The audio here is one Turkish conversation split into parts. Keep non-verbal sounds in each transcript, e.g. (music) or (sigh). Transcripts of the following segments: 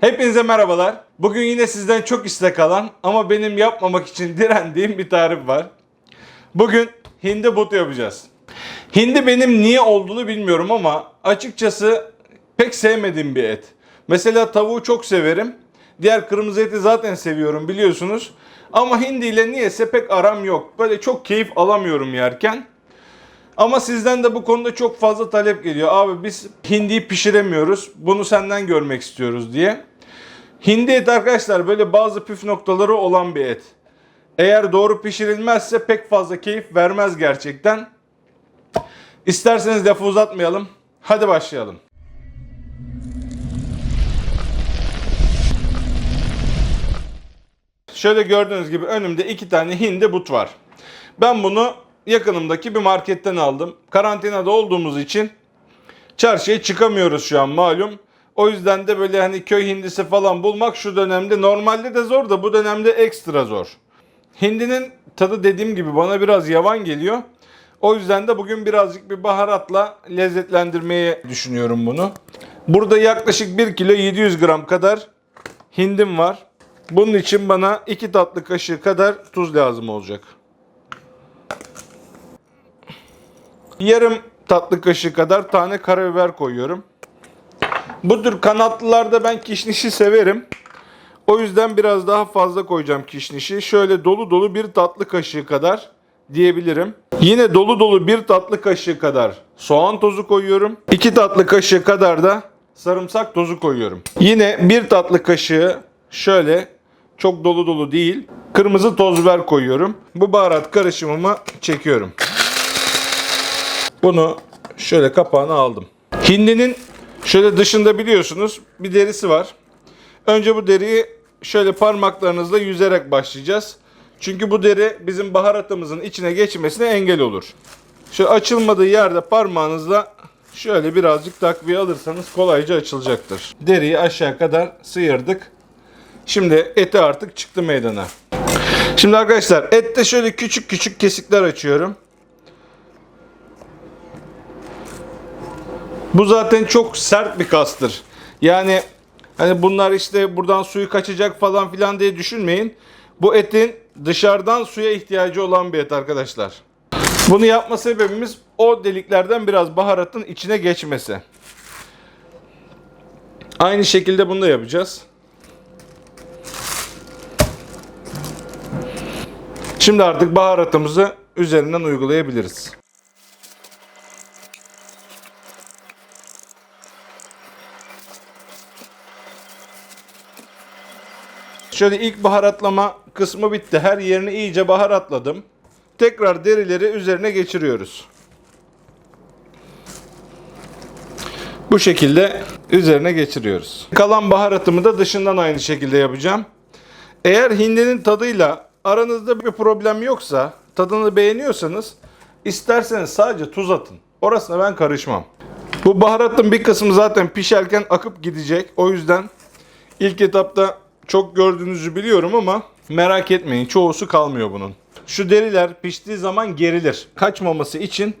Hepinize merhabalar. Bugün yine sizden çok istek alan ama benim yapmamak için (laughs) direndiğim bir tarif var. Bugün hindi but yapacağız. Hindi benim niye olduğunu bilmiyorum ama açıkçası pek sevmediğim bir et. Mesela tavuğu çok severim. Diğer kırmızı eti zaten seviyorum biliyorsunuz. Ama hindi ile niyeyse pek aram yok. Böyle çok keyif alamıyorum yerken. Ama sizden de bu konuda çok fazla talep geliyor. Abi biz hindiyi pişiremiyoruz. Bunu senden görmek istiyoruz diye. Hindi et arkadaşlar böyle bazı püf noktaları olan bir et. Eğer doğru pişirilmezse pek fazla keyif vermez gerçekten. İsterseniz lafı uzatmayalım. Hadi başlayalım. Şöyle gördüğünüz gibi önümde iki tane hindi but var. Ben bunu yakınımdaki bir marketten aldım. Karantinada olduğumuz için çarşıya çıkamıyoruz şu an malum. O yüzden de böyle hani köy hindisi falan bulmak şu dönemde normalde de zor da bu dönemde ekstra zor. Hindinin tadı dediğim gibi bana biraz yavan geliyor. O yüzden de bugün birazcık bir baharatla lezzetlendirmeyi düşünüyorum bunu. Burada yaklaşık 1 kilo 700 gram kadar hindim var. Bunun için bana 2 tatlı kaşığı kadar tuz lazım olacak. Yarım tatlı kaşığı kadar tane karabiber koyuyorum. Bu tür kanatlılarda ben kişnişi severim. O yüzden biraz daha fazla koyacağım kişnişi. Şöyle dolu dolu bir tatlı kaşığı kadar diyebilirim. Yine dolu dolu bir tatlı kaşığı kadar soğan tozu koyuyorum. 2 tatlı kaşığı kadar da sarımsak tozu koyuyorum. Yine bir tatlı kaşığı şöyle çok dolu dolu değil kırmızı toz biber koyuyorum. Bu baharat karışımımı çekiyorum. Bunu şöyle kapağını aldım. Hindinin şöyle dışında biliyorsunuz bir derisi var. Önce bu deriyi şöyle parmaklarınızla yüzerek başlayacağız. Çünkü bu deri bizim baharatımızın içine geçmesine engel olur. Şöyle açılmadığı yerde parmağınızla şöyle birazcık takviye alırsanız kolayca açılacaktır. Deriyi aşağı kadar sıyırdık. Şimdi eti artık çıktı meydana. Şimdi arkadaşlar ette şöyle küçük küçük kesikler açıyorum. Bu zaten çok sert bir kastır. Yani hani bunlar işte buradan suyu kaçacak falan filan diye düşünmeyin. Bu etin dışarıdan suya ihtiyacı olan bir et arkadaşlar. Bunu yapma sebebimiz o deliklerden biraz baharatın içine geçmesi. Aynı şekilde bunu da yapacağız. Şimdi artık baharatımızı üzerinden uygulayabiliriz. Şöyle ilk baharatlama kısmı bitti. Her yerini iyice baharatladım. Tekrar derileri üzerine geçiriyoruz. Bu şekilde üzerine geçiriyoruz. Kalan baharatımı da dışından aynı şekilde yapacağım. Eğer hindinin tadıyla aranızda bir problem yoksa, tadını beğeniyorsanız isterseniz sadece tuz atın. Orasına ben karışmam. Bu baharatın bir kısmı zaten pişerken akıp gidecek. O yüzden ilk etapta çok gördüğünüzü biliyorum ama merak etmeyin çoğusu kalmıyor bunun. Şu deriler piştiği zaman gerilir. Kaçmaması için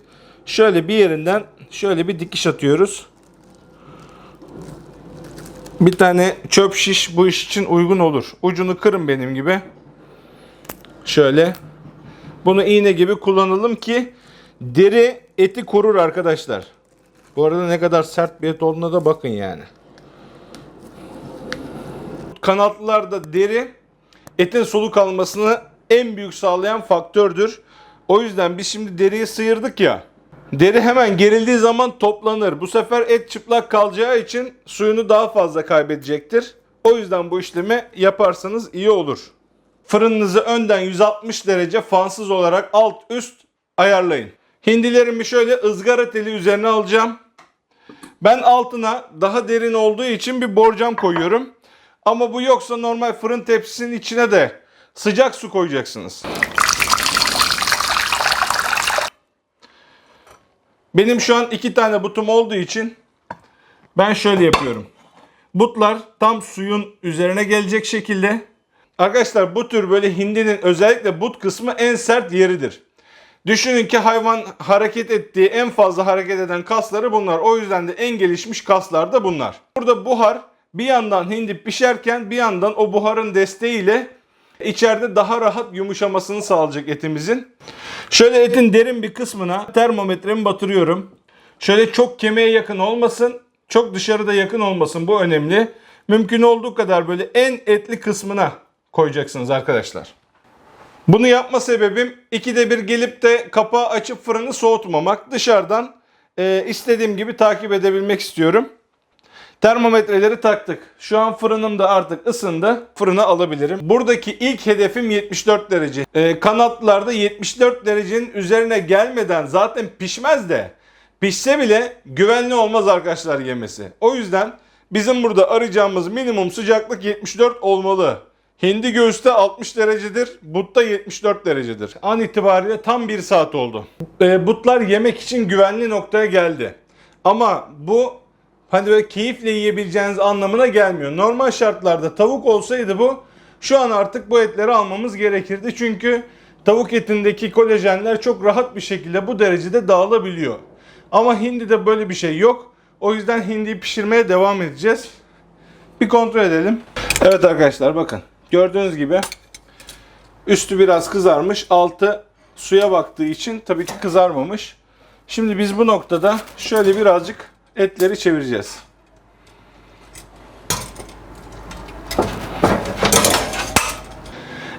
şöyle bir yerinden şöyle bir dikiş atıyoruz. Bir tane çöp şiş bu iş için uygun olur. Ucunu kırın benim gibi. Şöyle. Bunu iğne gibi kullanalım ki deri eti korur arkadaşlar. Bu arada ne kadar sert bir et olduğuna da bakın yani. Kanatlılarda deri etin soluk almasını en büyük sağlayan faktördür. O yüzden biz şimdi deriyi sıyırdık ya. Deri hemen gerildiği zaman toplanır. Bu sefer et çıplak kalacağı için suyunu daha fazla kaybedecektir. O yüzden bu işlemi yaparsanız iyi olur. Fırınınızı önden 160 derece fansız olarak alt üst ayarlayın. Hindilerimi şöyle ızgara teli üzerine alacağım. Ben altına daha derin olduğu için bir borcam koyuyorum. Ama bu yoksa normal fırın tepsisinin içine de sıcak su koyacaksınız. Benim şu an iki tane butum olduğu için ben şöyle yapıyorum. Butlar tam suyun üzerine gelecek şekilde. Arkadaşlar bu tür böyle hindinin özellikle but kısmı en sert yeridir. Düşünün ki hayvan hareket ettiği en fazla hareket eden kasları bunlar. O yüzden de en gelişmiş kaslar da bunlar. Burada buhar bir yandan hindi pişerken bir yandan o buharın desteğiyle içeride daha rahat yumuşamasını sağlayacak etimizin. Şöyle etin derin bir kısmına termometremi batırıyorum. Şöyle çok kemiğe yakın olmasın, çok dışarıda yakın olmasın bu önemli. Mümkün olduğu kadar böyle en etli kısmına koyacaksınız arkadaşlar. Bunu yapma sebebim ikide bir gelip de kapağı açıp fırını soğutmamak. Dışarıdan e, istediğim gibi takip edebilmek istiyorum. Termometreleri taktık. Şu an fırınım da artık ısındı. Fırına alabilirim. Buradaki ilk hedefim 74 derece. E, kanatlarda 74 derecenin üzerine gelmeden zaten pişmez de pişse bile güvenli olmaz arkadaşlar yemesi. O yüzden bizim burada arayacağımız minimum sıcaklık 74 olmalı. Hindi göğüste 60 derecedir, butta 74 derecedir. An itibariyle tam 1 saat oldu. E, butlar yemek için güvenli noktaya geldi. Ama bu hani böyle keyifle yiyebileceğiniz anlamına gelmiyor. Normal şartlarda tavuk olsaydı bu şu an artık bu etleri almamız gerekirdi. Çünkü tavuk etindeki kolajenler çok rahat bir şekilde bu derecede dağılabiliyor. Ama hindide böyle bir şey yok. O yüzden hindiyi pişirmeye devam edeceğiz. Bir kontrol edelim. Evet arkadaşlar bakın. Gördüğünüz gibi üstü biraz kızarmış. Altı suya baktığı için tabii ki kızarmamış. Şimdi biz bu noktada şöyle birazcık etleri çevireceğiz.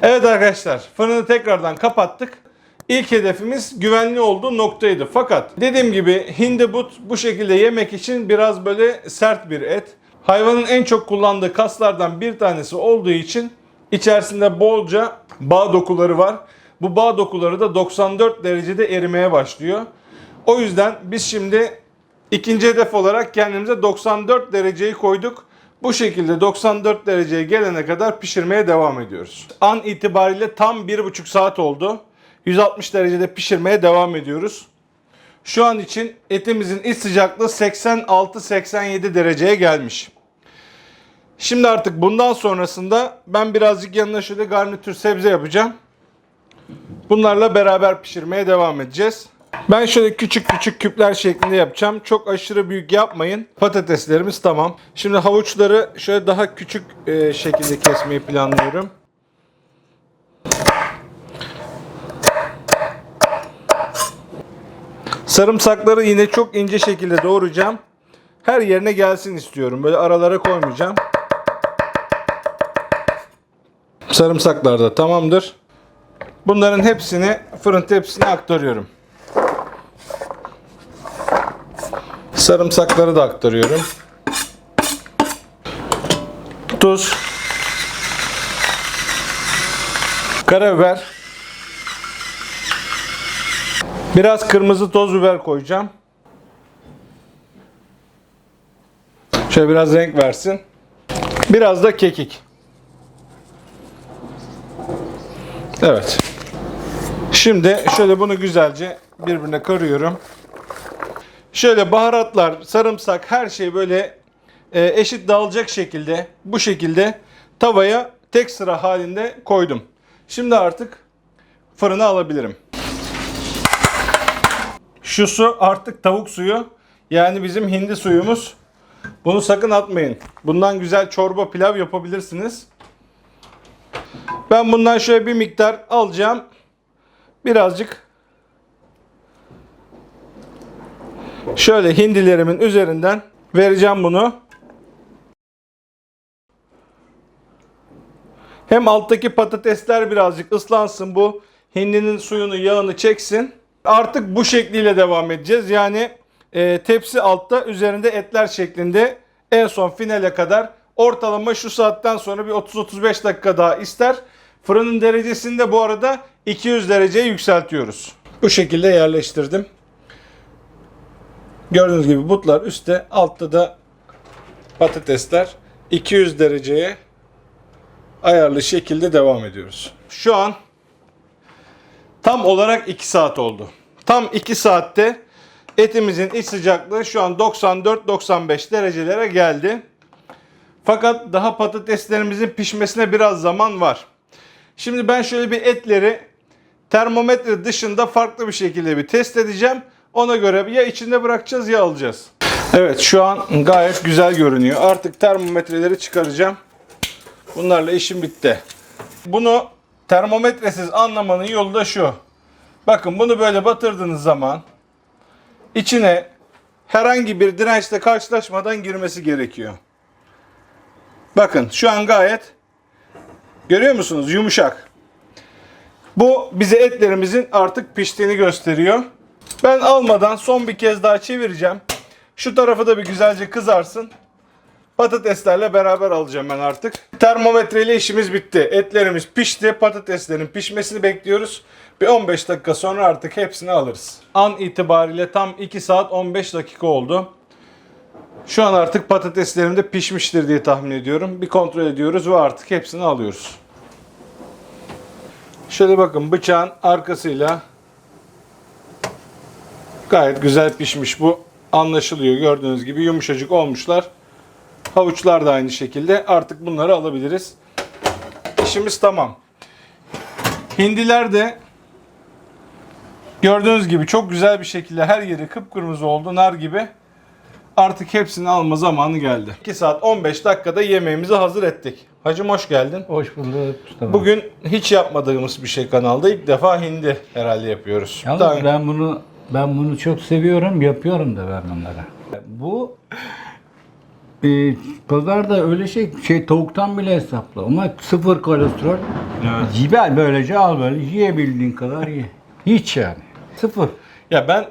Evet arkadaşlar fırını tekrardan kapattık. İlk hedefimiz güvenli olduğu noktaydı. Fakat dediğim gibi hindi but bu şekilde yemek için biraz böyle sert bir et. Hayvanın en çok kullandığı kaslardan bir tanesi olduğu için içerisinde bolca bağ dokuları var. Bu bağ dokuları da 94 derecede erimeye başlıyor. O yüzden biz şimdi ikinci hedef olarak kendimize 94 dereceyi koyduk. Bu şekilde 94 dereceye gelene kadar pişirmeye devam ediyoruz. An itibariyle tam 1,5 saat oldu. 160 derecede pişirmeye devam ediyoruz. Şu an için etimizin iç sıcaklığı 86-87 dereceye gelmiş. Şimdi artık bundan sonrasında ben birazcık yanına şöyle garnitür sebze yapacağım. Bunlarla beraber pişirmeye devam edeceğiz. Ben şöyle küçük küçük küpler şeklinde yapacağım. Çok aşırı büyük yapmayın. Patateslerimiz tamam. Şimdi havuçları şöyle daha küçük e, şekilde kesmeyi planlıyorum. Sarımsakları yine çok ince şekilde doğrayacağım. Her yerine gelsin istiyorum. Böyle aralara koymayacağım. Sarımsaklar da tamamdır. Bunların hepsini fırın tepsisine aktarıyorum. Sarımsakları da aktarıyorum. Tuz. Karabiber. Biraz kırmızı toz biber koyacağım. Şöyle biraz renk versin. Biraz da kekik. Evet. Şimdi şöyle bunu güzelce birbirine karıyorum. Şöyle baharatlar, sarımsak her şey böyle e, eşit dağılacak şekilde bu şekilde tavaya tek sıra halinde koydum. Şimdi artık fırına alabilirim. Şu su artık tavuk suyu. Yani bizim hindi suyumuz. Bunu sakın atmayın. Bundan güzel çorba pilav yapabilirsiniz. Ben bundan şöyle bir miktar alacağım. Birazcık şöyle hindilerimin üzerinden vereceğim bunu. Hem alttaki patatesler birazcık ıslansın bu hindinin suyunu yağını çeksin. Artık bu şekliyle devam edeceğiz. Yani e, tepsi altta üzerinde etler şeklinde en son finale kadar ortalama şu saatten sonra bir 30-35 dakika daha ister. Fırının derecesini de bu arada 200 dereceye yükseltiyoruz. Bu şekilde yerleştirdim. Gördüğünüz gibi butlar üstte, altta da patatesler 200 dereceye ayarlı şekilde devam ediyoruz. Şu an tam olarak 2 saat oldu. Tam 2 saatte etimizin iç sıcaklığı şu an 94-95 derecelere geldi. Fakat daha patateslerimizin pişmesine biraz zaman var. Şimdi ben şöyle bir etleri termometre dışında farklı bir şekilde bir test edeceğim. Ona göre ya içinde bırakacağız ya alacağız. Evet şu an gayet güzel görünüyor. Artık termometreleri çıkaracağım. Bunlarla işim bitti. Bunu termometresiz anlamanın yolu da şu. Bakın bunu böyle batırdığınız zaman içine herhangi bir dirençle karşılaşmadan girmesi gerekiyor. Bakın şu an gayet görüyor musunuz yumuşak. Bu bize etlerimizin artık piştiğini gösteriyor. Ben almadan son bir kez daha çevireceğim. Şu tarafı da bir güzelce kızarsın. Patateslerle beraber alacağım ben artık. Termometreyle işimiz bitti. Etlerimiz pişti. Patateslerin pişmesini bekliyoruz. Bir 15 dakika sonra artık hepsini alırız. An itibariyle tam 2 saat 15 dakika oldu. Şu an artık patateslerim de pişmiştir diye tahmin ediyorum. Bir kontrol ediyoruz ve artık hepsini alıyoruz. Şöyle bakın bıçağın arkasıyla gayet güzel pişmiş bu. Anlaşılıyor gördüğünüz gibi yumuşacık olmuşlar. Havuçlar da aynı şekilde. Artık bunları alabiliriz. İşimiz tamam. Hindiler de gördüğünüz gibi çok güzel bir şekilde her yeri kıpkırmızı oldu. Nar gibi. Artık hepsini alma zamanı geldi. 2 saat 15 dakikada yemeğimizi hazır ettik. Hacım hoş geldin. Hoş bulduk Mustafa. Bugün hiç yapmadığımız bir şey kanalda ilk defa hindi herhalde yapıyoruz. Yalnız Daha- ben bunu ben bunu çok seviyorum, yapıyorum da ben bunlara. Bu e, pazarda öyle şey şey tavuktan bile hesaplı ama sıfır kolesterol. Evet. Ciber böylece al böyle yiyebildiğin kadar ye. Hiç yani. Sıfır. Ya ben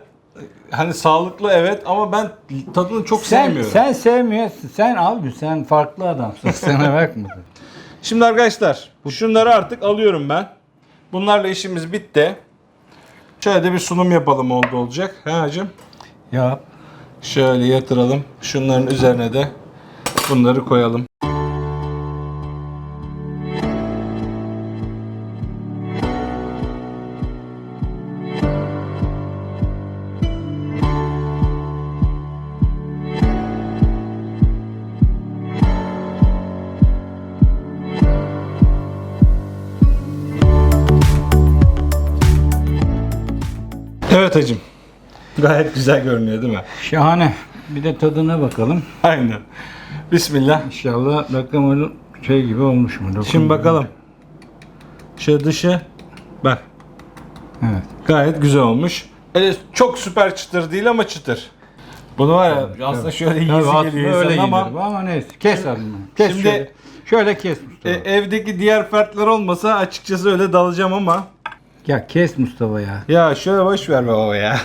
hani sağlıklı evet ama ben tadını çok Sen sevmiyorum. sen sevmiyorsun. Sen abi sen farklı adamsın. Sana bakma. (laughs) Şimdi arkadaşlar şunları artık alıyorum ben. Bunlarla işimiz bitti. Şöyle de bir sunum yapalım oldu olacak. He hacım? ya Şöyle yatıralım. Şunların üzerine de bunları koyalım. Evet hacım. Gayet güzel görünüyor değil mi? şahane. Bir de tadına bakalım. Aynen. Bismillah. İnşallah bakalım şey gibi olmuş mu? Dokun- Şimdi bakalım. Şöyle dışı. Bak. Evet. Gayet güzel olmuş. Öyle çok süper çıtır değil ama çıtır. Bunu var ya aslında şöyle Tabii yiyesi aslında geliyor öyle insan ama ama, ama neyse. Kes abi. bunu. Kes Şimdi- şöyle. Şöyle kes Mustafa. e, evdeki diğer fertler olmasa açıkçası öyle dalacağım ama ya kes Mustafa ya. ya şöyle boş ver baba ya.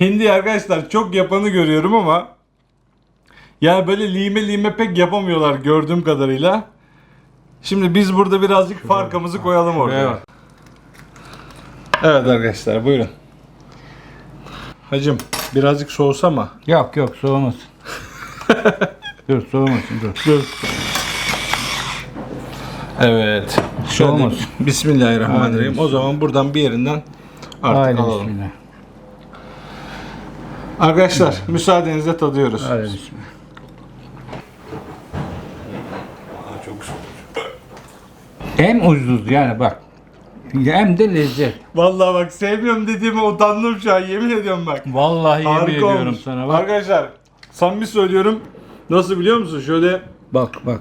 Hindi arkadaşlar çok yapanı görüyorum ama yani böyle lime lime pek yapamıyorlar gördüğüm kadarıyla. Şimdi biz burada birazcık farkımızı koyalım orada. Evet. Evet arkadaşlar buyurun. Hacım birazcık soğusa mı? Yok yok soğumasın. (laughs) dur soğumasın dur. Dur. Evet. Şöyle Soğumasın. Bismillahirrahmanirrahim. Haydi O zaman buradan bir yerinden artık Haydi alalım. bismillah. Arkadaşlar müsaadenizle tadıyoruz. Haydi bismillah. Hem ucuz yani bak. Hem de lezzet. Vallahi bak sevmiyorum dediğime utandım şu an yemin ediyorum bak. Vallahi yemin Harika ediyorum olmuş. sana bak. Arkadaşlar samimi söylüyorum. Nasıl biliyor musun? Şöyle Bak bak.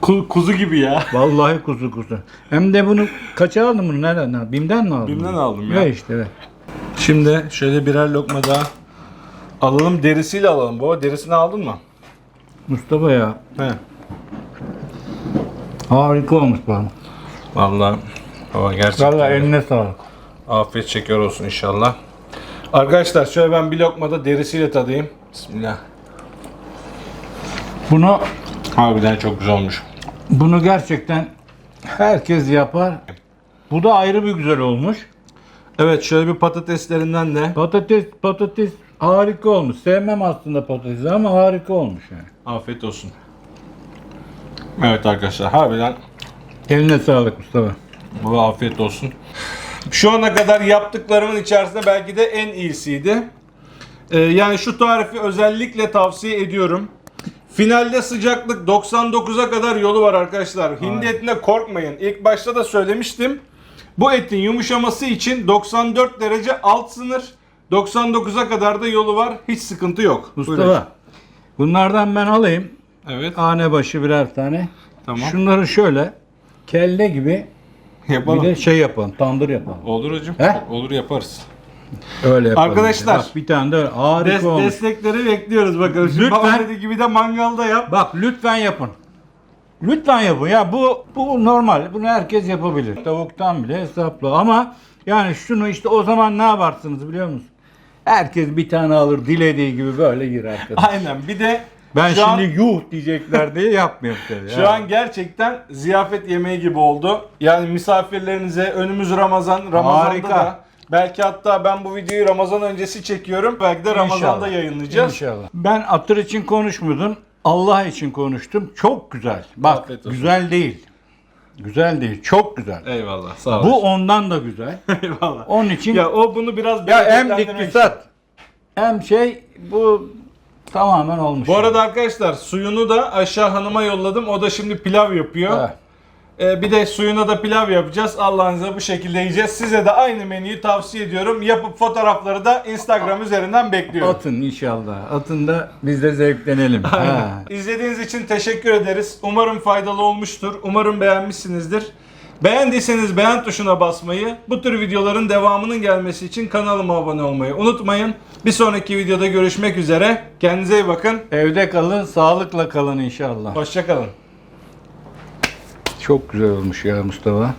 Ku- kuzu gibi ya. (laughs) Vallahi kuzu kuzu. Hem de bunu kaça aldın bunu? Nereden aldın? Bim'den mi aldın? Bim'den aldım ya. Ya işte evet. Şimdi şöyle birer lokma daha alalım. Derisiyle alalım. Baba derisini aldın mı? Mustafa ya He. harika olmuş bana. Vallahi baba gerçekten. Vallahi eline sağlık. Afiyet şeker olsun inşallah. Arkadaşlar şöyle ben bir lokmada derisiyle tadayım. Bismillah. Bunu Harbiden çok güzel olmuş. Bunu gerçekten herkes yapar. Bu da ayrı bir güzel olmuş. Evet şöyle bir patateslerinden de Patates patates harika olmuş. Sevmem aslında patatesi ama harika olmuş yani. afiyet olsun. Evet arkadaşlar harbiden Eline sağlık Mustafa. bu afiyet olsun. Şu ana kadar yaptıklarımın içerisinde belki de en iyisiydi. Ee, yani şu tarifi özellikle tavsiye ediyorum. Finalde sıcaklık 99'a kadar yolu var arkadaşlar. Hindi etine korkmayın. İlk başta da söylemiştim. Bu etin yumuşaması için 94 derece alt sınır 99'a kadar da yolu var. Hiç sıkıntı yok. Buyurun. Mustafa. Bunlardan ben alayım. Evet. Hane başı birer tane. Tamam. Şunları şöyle kelle gibi Yapalım. bir de şey yapalım. Tandır yapalım. Olur hocam. He? Olur yaparız. Öyle yapalım. Arkadaşlar. Bak bir tane de öyle. harika Des- olmuş. destekleri bekliyoruz bakalım. Şimdi Lütfen. dediği gibi de mangalda yap. Bak lütfen yapın. Lütfen yapın. Ya bu bu normal. Bunu herkes yapabilir. Tavuktan bile hesaplı ama yani şunu işte o zaman ne yaparsınız biliyor musunuz? Herkes bir tane alır dilediği gibi böyle girer. arkadaş. Aynen. Bir de Ben şu şimdi an, yuh diyecekler diye yapmıyorum tabii. şu ya. an gerçekten ziyafet yemeği gibi oldu. Yani misafirlerinize önümüz Ramazan. Ramazan'da Harika. da belki hatta ben bu videoyu Ramazan öncesi çekiyorum. Belki de Ramazan'da İnşallah. yayınlayacağız. İnşallah. Ben atır için konuşmadım. Allah için konuştum. Çok güzel. Bak Afiyet olsun. güzel değil. Güzel değil. Çok güzel. Eyvallah. Sağ Bu ondan da güzel. (laughs) Eyvallah. Onun için Ya o bunu biraz Ya hem bereketlendirmek diktisat hem şey bu tamamen olmuş. Bu arada arkadaşlar suyunu da aşağı hanıma yolladım. O da şimdi pilav yapıyor. Evet. Ee, bir de suyuna da pilav yapacağız. Allah'ınıza bu şekilde yiyeceğiz. Size de aynı menüyü tavsiye ediyorum. Yapıp fotoğrafları da Instagram üzerinden bekliyorum. atın inşallah. Atın da biz de zevklenelim. Ha. İzlediğiniz için teşekkür ederiz. Umarım faydalı olmuştur. Umarım beğenmişsinizdir. Beğendiyseniz beğen tuşuna basmayı, bu tür videoların devamının gelmesi için kanalıma abone olmayı unutmayın. Bir sonraki videoda görüşmek üzere. Kendinize iyi bakın. Evde kalın, sağlıkla kalın inşallah. Hoşçakalın. Çok güzel olmuş ya Mustafa.